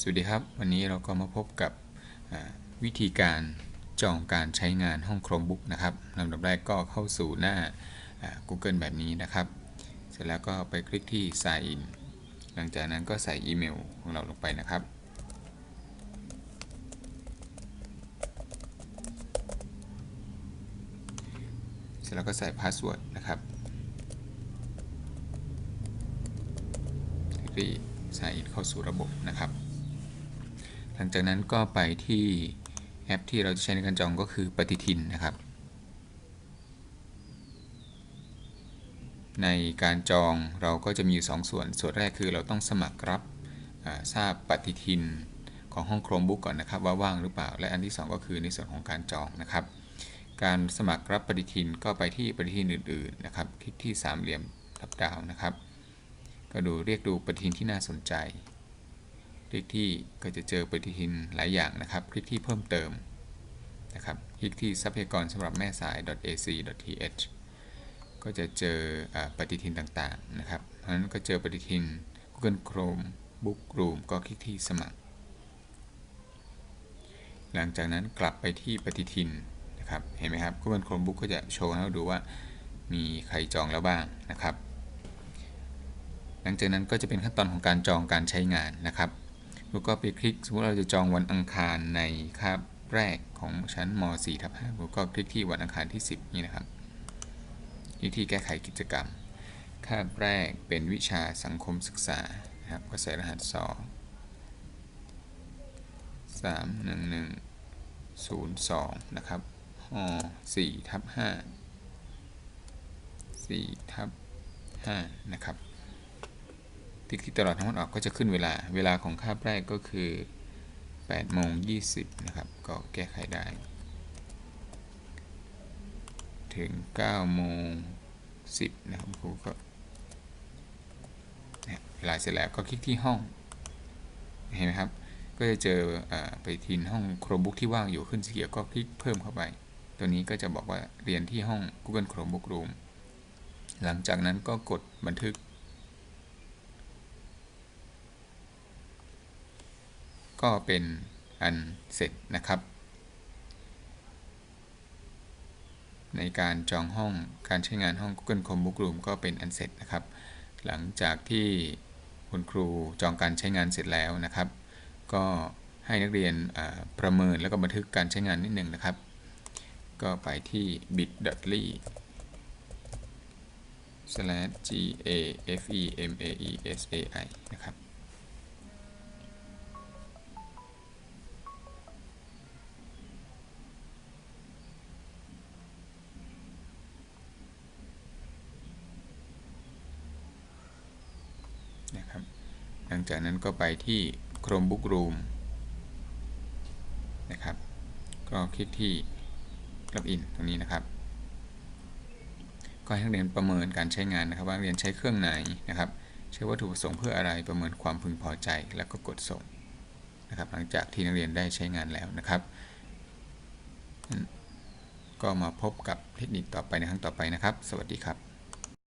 สวัสดีครับ วันนี้เราก็มาพบกับวิธีการจองการใช้งานห้อง Chromebook นะครับลำดับแรกก็เข้าสู่หน้า Google แบบนี้นะครับ เสร็จแล้วก็ไปคลิกที่ Sign in หลังจากนั้นก็ใส่อีเมลของเราลงไปนะครับเสร็จแล้วก็ใส่พาสเวิร์ดนะครับที่ Sign in เข้าสู่ระบบนะครับ หลังจากนั้นก็ไปที่แอปที่เราจะใช้ในการจองก็คือปฏิทินนะครับ ในการจองเราก็จะมีอยู่สองส่วน ส่วนแรกคือเราต้องสมัครรับทราบปฏิทินของห้อง Chromebook ก่อนนะครับ ว่าว่างหรือเปล่า และอันที่สองก็คือในส่วนของการจองนะครับ การสมัครรับปฏิทินก็ไปที่ปฏิทินอื่นๆนะครับ คลิกที่สามเหลี่ยมทับดาวนะครับ ก็ดูเรียกดูปฏิทินที่น่าสนใจ คลิกที่ก็จะเจอปฏิทินหลายอย่างนะครับ คลิกที่เพิ่มเติมนะครับ คลิกที่ทรัพยากรสำหรับแม่สาย .ac.th ก็จะเจออปฏิทินต่างๆนะครับเพราะนั้นก็เจอปฏิทิน Google Chrome Book Room ก็คลิกที่สมัคร หลังจากนั้นกลับไปที่ปฏิทินนะครับ เห็นไหมครับ Google Chromebook ก็จะโชว์ให้เราดูว่ามีใครจองแล้วบ้างนะครับ หลังจากนั้นก็จะเป็นขั้นตอนของการจองการใช้งานนะครับ แล้วก็ไปคลิกสมมติเราจะจองวันอังคารในคาบแรกของชั้นม .4 ทับ5ผมก็คลิกที่วันอังคารที่ 10 นี่นะครับวิธีแก้ไขกิจกรรม คาบแรกเป็นวิชาสังคมศึกษานะครับก็ใส่รหัส 2 3 1 1 0 2 นะครับม4ทับ5 4ทับ5นะครับ ติ๊กที่ตลอดทั้งหมดออกก็จะขึ้นเวลา เวลาของคาบแรกก็คือ8โมง20 นะครับ ก็แก้ไขได้ ถึง9โมง10 นะครับครูก็เวลาเสร็จแล้วก็คลิกที่ห้อง เห็นไหมครับ ก็จะเจออไปทินห้อง Chromebook ที่ว่างอยู่ขึ้นสีเขียวก็คลิกเพิ่มเข้าไป ตัวนี้ก็จะบอกว่าเรียนที่ห้อง Google Chromebook Room หลังจากนั้นก็กดบันทึก ก็เป็นอันเสร็จนะครับ ในการจองห้องการใช้งานห้อง Google Chromebook Room ก็เป็นอันเสร็จนะครับ หลังจากที่คุณครูจองการใช้งานเสร็จแล้วนะครับ ก็ให้นักเรียนประเมินแล้วก็บันทึกการใช้งานนิดหนึ่งนะครับ ก็ไปที่ bit.ly slash g a f e m a e s a i นะครับ ลังจากนั้นก็ไปที่ Chromebook Room นะครับ ก็คลิกที่ Login ตรงนี้นะครับ ก็ให้นักเรียนประเมินการใช้งานนะครับ ว่านักเรียนใช้เครื่องไหนนะครับ ใช้วัตถุประสงค์เพื่ออะไรประเมินความพึงพอใจแล้วก็กดส่งนะครับ หลังจากที่นักเรียนได้ใช้งานแล้วนะครับ ก็มาพบกับเทคนิคต่อไปในครั้งต่อไปนะครับ สวัสดีครับ